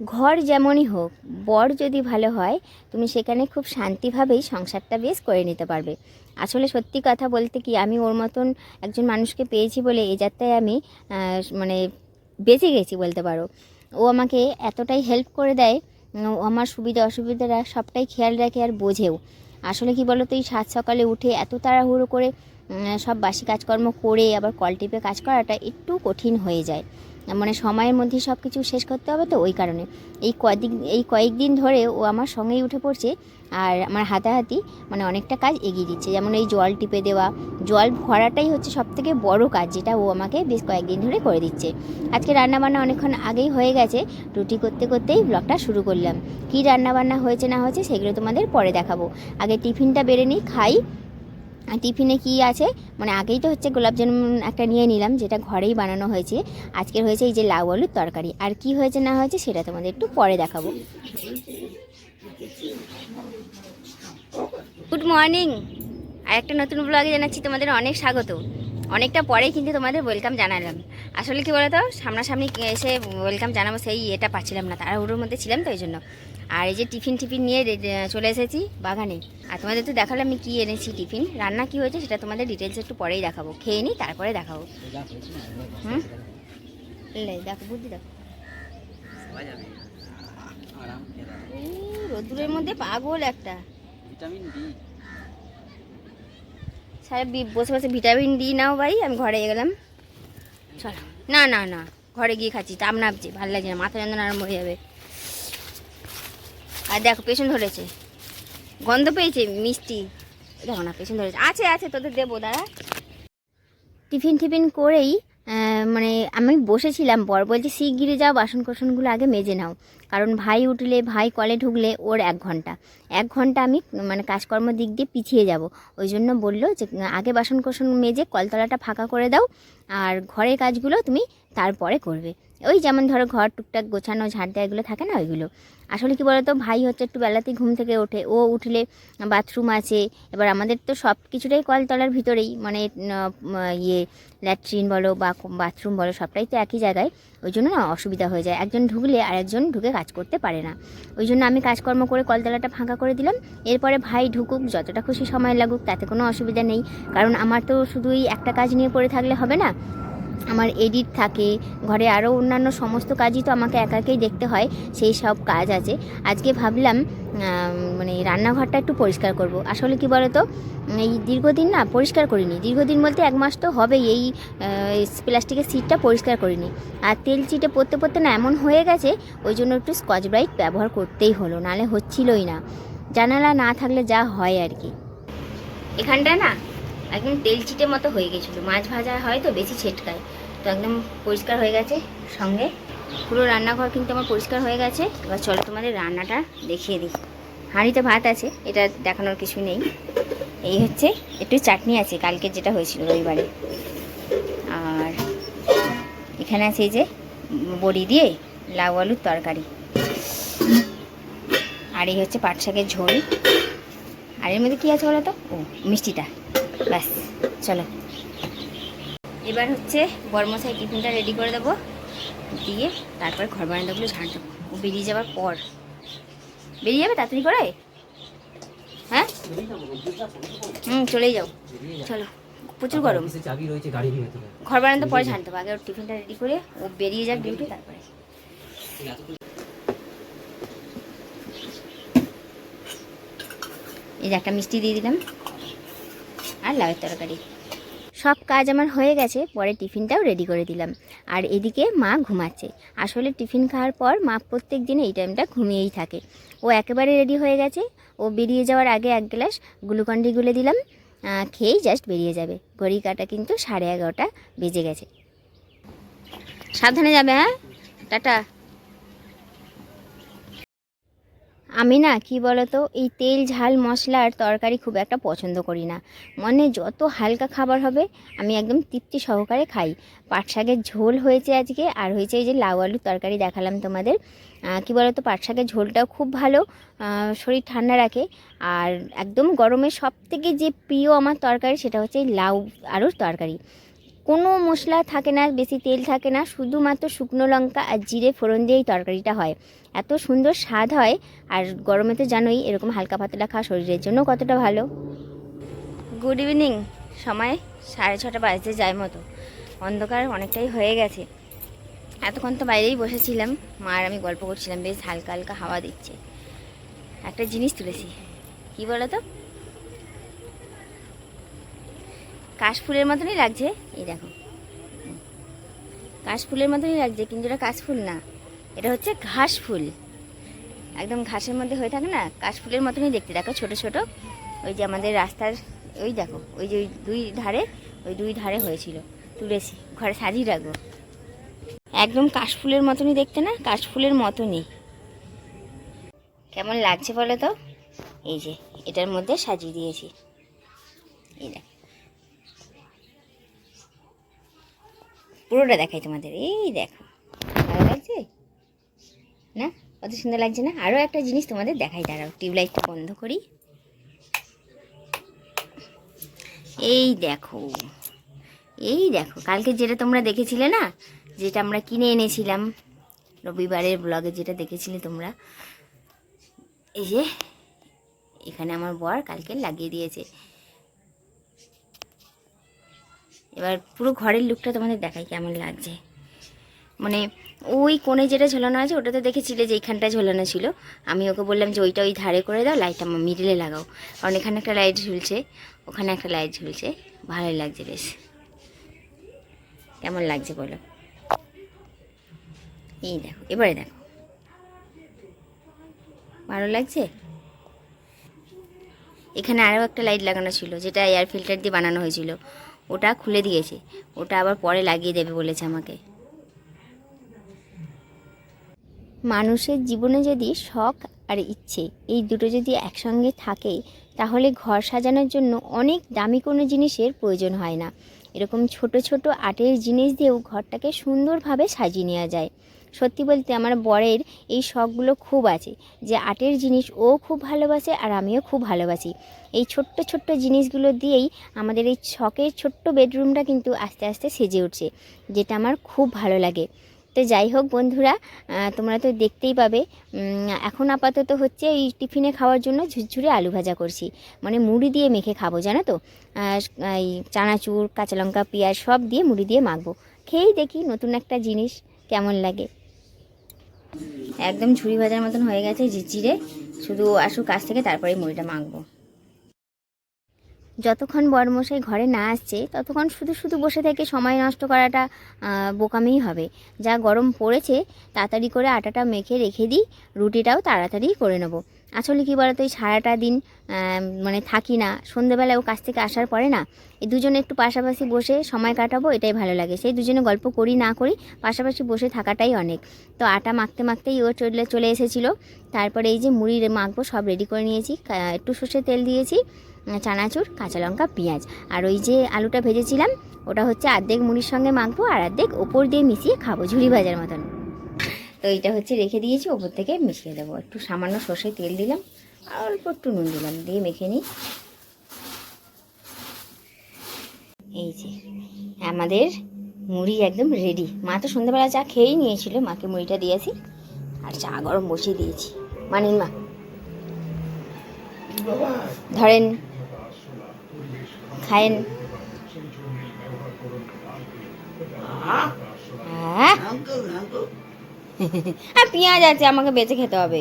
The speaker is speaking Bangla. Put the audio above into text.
ঘর যেমনই হোক, বর যদি ভালো হয়, তুমি সেখানে খুব শান্তিভাবেই সংসারটা বেশ করে নিতে পারবে। আসলে সত্যি কথা বলতে কি, আমি ওর মতন একজন মানুষকে পেয়েছি বলে এই যাত্রায় আমি মানে বেঁচে গেছি বলতে পারো। ও আমাকে এতটাই হেল্প করে দেয় আমার সুবিধা অসুবিধাটা সবটাই খেয়াল রাখে আর বোঝেও। আসলে কি বলো তো এই সাত সকালে উঠে এত তাড়াহুড়ো করে সব বাসি কাজকর্ম করে আবার কল টিপে কাজ করাটা একটু কঠিন হয়ে যায়। মানে সময়ের মধ্যে সব কিছু শেষ করতে হবে তো ওই কারণে। এই কদিন, এই কয়েকদিন ধরে ও আমার সঙ্গেই উঠে পড়ছে আর আমার হাতাহাতি মানে অনেকটা কাজ এগিয়ে দিচ্ছে। যেমন এই জল টিপে দেওয়া, জল ভরাটাই হচ্ছে সব থেকে বড়ো কাজ যেটা ও আমাকে বেশ কয়েকদিন ধরে করে দিচ্ছে। আজকে রান্নাবান্না অনেকক্ষণ আগেই হয়ে গেছে, রুটি করতে করতেই ব্লগটা শুরু করলাম। কী রান্নাবান্না হয়েছে না হয়েছে সেগুলো তোমাদের পরে দেখাবো। আগে টিফিনটা বেড়ে নিই, খাই টিফিনে কি আছে? মানে আগেই তো হচ্ছে গোলাপ জামুন একটা নিয়ে নিলাম, যেটা ঘরেই বানানো হয়েছে। আজকের হয়েছে এই যে লাউ আলুর তরকারি। আর কি হয়েছে না হয়েছে সেটা তোমাদের একটু পরে দেখাবো। গুড মর্নিং আর একটা নতুন ব্লগে জানাচ্ছি, তোমাদের অনেক স্বাগত। অনেকটা পরেই কিন্তু তোমাদের ওয়েলকাম জানালাম। আসলে কি বলতো, সামনাসামনি এসে ওয়েলকাম জানাব সেই এটা পাচ্ছিলাম না তারা ওর মধ্যে ছিলাম তো ওই জন্য আর এই যে টিফিন টিফিন নিয়ে চলে এসেছি বাগানে। আর তোমাদের তো দেখালাম আমি কী এনেছি টিফিন, রান্না কী হয়েছে সেটা তোমাদের ডিটেলস একটু পরেই দেখাবো। খেয়ে নিই তারপরে দেখাবো। হুম? দেখো, বুদ্ধি দেখো। এই রোদ্দুরের মধ্যে পাগল একটা। সারা বি- বসে বসে ভিটামিন ডি নাও ভাই, আমি ঘরে গেলাম। চলো। না না না, ঘরে গিয়ে খাচ্ছি, তাপ নাপছি, ভালো লাগছে না, মাথা যন্ত্রণা আরম্ভ হয়ে যাবে। আর দেখো, পেছন ধরেছে। গন্ধ পেয়েছে, মিষ্টি। দেখো না, পেছন ধরেছে। আছে আছে, তোদের দেবো, দাঁড়া। টিফিন টিফিন করেই মানে আমি বসেছিলাম বর বলছে শিগগিরে যাও বাসন কোসনগুলো আগে মেজে নাও। কারণ ভাই উঠলে, ভাই কলে ঢুকলে ওর এক ঘণ্টা। এক ঘণ্টা আমি মানে কাজকর্ম দিক দিয়ে পিছিয়ে যাব। ওই জন্য বলল যে, আগে বাসন কোসন মেজে কলতলাটা ফাঁকা করে দাও, আর ঘরের কাজগুলো তুমি তারপরে করবে। ওই যেমন ধরো ঘর টুকটাক গোছানো ঝাড় দেওয়া এগুলো থাকে না ওইগুলো। আসলে কি বলতো, ভাই হচ্ছে একটু বেলাতেই ঘুম থেকে ওঠে। ও উঠলে বাথরুম আছে, এবার আমাদের তো সব কিছুটাই কলতলার ভিতরেই। মানে ইয়ে ল্যাট্রিন বলো বা বাথরুম বলো, সবটাই তো একই জায়গায়। ওই জন্য না অসুবিধা হয়ে যায়। একজন ঢুকলে আর একজন ঢুকে কাজ করতে পারে না। ওই জন্য আমি কাজকর্ম করে কলতলাটা ফাঁকা করে দিলাম। এরপরে ভাই ঢুকুক, যতটা খুশি সময় লাগুক, তাতে কোনো অসুবিধা নেই। কারণ আমার তো শুধুই একটা কাজ নিয়ে পড়ে থাকলে হবে না। আমার এডিট থাকে, ঘরে আরও অন্যান্য সমস্ত কাজই তো আমাকে একাকেই দেখতে হয়, সেই সব কাজ আছে। আজকে ভাবলাম মানে রান্নাঘরটা একটু পরিষ্কার করব। আসলে কি বলো তো এই দীর্ঘদিন না পরিষ্কার করিনি। দীর্ঘদিন বলতে এক মাস তো হবেই, এই প্লাস্টিকের সিটটা পরিষ্কার করিনি। আর তেল চিটে পড়তে পড়তে না এমন হয়ে গেছে, ওই জন্য একটু স্কচ ব্রাইট ব্যবহার করতেই হলো নালে হচ্ছিলই না। জানালা না থাকলে যা হয় আর কি। এখানটা না একদম তেল চিটে মতো হয়ে গেছিল। মাছ ভাজা হয় তো বেশি ছেটকায়। তো একদম পরিষ্কার হয়ে গেছে সঙ্গে। পুরো রান্নাঘর কিন্তু আমার পরিষ্কার হয়ে গেছে। এবার চলো তোমাদের রান্নাটা দেখিয়ে দিই। হাঁড়িতে ভাত আছে, এটা দেখানোর কিছু নেই। এই হচ্ছে একটু চাটনি আছে, কালকে যেটা হয়েছিল রবিবারে। আর এখানে আছে এই যে বড়ি দিয়ে লাউ আলুর তরকারি। আর এই হচ্ছে পাট শাকের ঝোল। আর এর মধ্যে কী আছে বলো তো ও, মিষ্টিটা। ব্যাস, চলো। এবার হচ্ছে বর্মশাই টিফিনটা রেডি করে দেবো। দিয়ে তারপর ঘর বারান্দাগুলো ঝাড় দেবো। ও বেরিয়ে যাওয়ার পর। বেরিয়ে যাবে তাড়াতাড়ি করে? হ্যাঁ? হুম, চলেই যাও। চলো, প্রচুর গরম। ঘর বারান্দা পরে ঝাড় দেবো। আগে ওর টিফিনটা রেডি করে ও বেরিয়ে যাক ডিউটি তারপরে। এই যে একটা মিষ্টি দিয়ে দিলাম। আর লাউয়ের তরকারি। সব কাজ আমার হয়ে গেছে, পরে টিফিনটাও রেডি করে দিলাম। আর এদিকে মা ঘুমাচ্ছে। আসলে টিফিন খাওয়ার পর মা প্রত্যেক দিন এই টাইমটা ঘুমিয়েই থাকে। ও একেবারে রেডি হয়ে গেছে। ও বেরিয়ে যাওয়ার আগে এক গ্লাস গ্লুকন্ডি গুলে দিলাম। খেয়েই জাস্ট বেরিয়ে যাবে। ঘড়ি কাটা কিন্তু সাড়ে এগারোটা বেজে গেছে। সাবধানে যাবে হ্যাঁ? টাটা। আমি না, কি বলতো, এই তেল, ঝাল মশলার তরকারি খুব একটা পছন্দ করি না। মানে যত হালকা খাবার হবে, আমি একদম তৃপ্তি সহকারে খাই। পাট শাকের ঝোল হয়েছে আজকে, আর হয়েছে এই যে লাউ আলুর তরকারি দেখালাম তোমাদের। কি বলতো, পাট শাকের ঝোলটাও খুব ভালো শরীর ঠান্ডা রাখে। আর একদম গরমে সব থেকে যে প্রিয় আমার তরকারি, সেটা হচ্ছে লাউ আলুর তরকারি। কোনো মশলা থাকে না, বেশি তেল থাকে না, শুধুমাত্র শুকনো লঙ্কা আর জিরে ফোড়ন দিয়ে এই তরকারিটা হয়। এত সুন্দর স্বাদ হয়, আর গরমে তো জানোই এরকম হালকা পাতলা খাওয়া শরীরের জন্য কতটা ভালো। গুড ইভিনিং সময় সাড়ে ছটা বাজতে যায় মতো। অন্ধকার অনেকটাই হয়ে গেছে। এতক্ষণ তো বাইরেই বসেছিলাম। মা আর আমি গল্প করছিলাম, বেশ হালকা হালকা হাওয়া দিচ্ছে। একটা জিনিস তুলেছি। কি বলো তো? কাশফুলের মতনই লাগছে। এই দেখো। কাশফুলের মতনই লাগছে, কিন্তু এটা কাশফুল না। এটা হচ্ছে ঘাস ফুল একদম ঘাসের মধ্যে হয়ে থাকে না, কাশফুলের মতনই দেখতে। দেখো ছোট ছোট, ওই যে আমাদের রাস্তার, ওই দেখো, ওই যে দুই ধারে, ওই দুই ধারে হয়েছিল। তুলেছি, ঘরে সাজিয়ে রাখব। একদম কাশফুলের মতনই দেখতে না, কাশফুলের মতনই। কেমন লাগছে বলো তো? এই যে, এটার মধ্যে সাজিয়ে দিয়েছি। এই দেখ। পুরোটা দেখাই তোমাদের। এই দেখো, ভালো লাগছে? না? কত সুন্দর লাগছে না? আরও একটা জিনিস তোমাদের দেখাই, দাঁড়াও টিউবলাইটটা বন্ধ করি। এই দেখো এই দেখো, কালকে যেটা তোমরা দেখেছিলে না? যেটা আমরা কিনে এনেছিলাম, রবিবারের ব্লগে যেটা দেখেছিলে তোমরা? এই যে, এখানে আমার বর কালকে লাগিয়ে দিয়েছে। এবার পুরো ঘরের লুকটা তোমাদের দেখাই কেমন লাগছে। মানে ওই কোণে যেটা ঝোলানো আছে ওটা তো দেখেছিলে যে এইখানটা ঝোলানো ছিল? আমি ওকে বললাম যে ওইটা ওই ধারে করে দাও লাইটটা মিডিলে লাগাও। কারণ এখানে একটা লাইট ঝুলছে, ওখানে একটা লাইট ঝুলছে। ভালোই লাগছে বেশ। কেমন লাগছে বলো? এই দেখো, এবারে দেখো। ভালো লাগছে? এখানে আরও একটা লাইট লাগানো ছিল, যেটা এয়ার ফিল্টার দিয়ে বানানো হয়েছিল। ওটা খুলে দিয়েছে। ওটা আবার পরে লাগিয়ে দেবে বলেছে আমাকে। মানুষের জীবনে যদি শখ আর ইচ্ছে এই দুটো যদি একসঙ্গে থাকে, তাহলে ঘর সাজানোর জন্য অনেক দামি কোনো জিনিসের প্রয়োজন হয় না। এরকম ছোট ছোট আটের জিনিস দিয়েও ঘরটাকে সুন্দরভাবে সাজিয়ে নেওয়া যায়। সত্যি বলতে আমার বরের এই শখগুলো খুব আছে যে আর্টের জিনিস ও খুব ভালোবাসে আর আমিও খুব ভালোবাসি। এই ছোট্ট ছোট্ট জিনিসগুলো দিয়েই আমাদের এই শখের ছোট্ট বেডরুমটা কিন্তু আস্তে আস্তে সেজে উঠছে, যেটা আমার খুব ভালো লাগে। তো যাই হোক বন্ধুরা তোমরা তো দেখতেই পাবে এখন আপাতত হচ্ছে এই টিফিনে খাওয়ার জন্য ঝুরঝুরে আলু ভাজা করছি। মানে মুড়ি দিয়ে মেখে খাব, জানো তো? এই চানাচুর, কাঁচা লঙ্কা, পেঁয়াজ সব দিয়ে মুড়ি দিয়ে মাখবো। খেয়েই দেখি নতুন একটা জিনিস কেমন লাগে। একদম ঝুড়ি ভাজার মতন হয়ে গেছে ঝিরঝিরে শুধু আসুক কাছ থেকে তারপরে মুড়িটা মাখবো। যতক্ষণ বরমশাই ঘরে না আসছে, ততক্ষণ শুধু শুধু বসে থেকে সময় নষ্ট করাটা বোকামেই হবে। যা গরম পড়েছে, তাড়াতাড়ি করে আটাটা মেখে রেখে দিই, রুটিটাও তাড়াতাড়ি করে নেব। আসলে কি বলতো, এই সারাটা দিন মানে থাকি না। সন্ধেবেলায় ও কাছ থেকে আসার পরে না, এই দুজনে একটু পাশাপাশি বসে সময় কাটাবো, এটাই ভালো লাগে। সেই দুজনে গল্প করি, না করি, পাশাপাশি বসে থাকাটাই অনেক। তো আটা মাখতে মাখতেই ও চলে চলে এসেছিল। তারপরে এই যে মুড়ি মাখবো, সব রেডি করে নিয়েছি। একটু সর্ষে তেল দিয়েছি চানাচুর, কাঁচা লঙ্কা, পেঁয়াজ। আর ওই যে আলুটা ভেজেছিলাম, ওটা হচ্ছে অর্ধেক মুড়ির সঙ্গে মাখবো, আর অর্ধেক ওপর দিয়ে মিশিয়ে খাব ঝুড়ি ভাজার মতন। তো এইটা হচ্ছে রেখে দিয়েছি ওপর থেকে মিশিয়ে দেবো। একটু সামান্য সর্ষের তেল দিলাম আর অল্প একটু নুন দিলাম দিয়ে মেখে নিই। এই যে আমাদের মুড়ি একদম রেডি মা তো সন্ধ্যাবেলা চা খেয়েই নিয়েছিল মাকে মুড়িটা দিয়েছি আর চা গরম বসিয়ে দিয়েছি। মানিন মা ধরেন খায়েন। আহ! আর পেঁয়াজ আছে আমাকে বেঁচে খেতে হবে।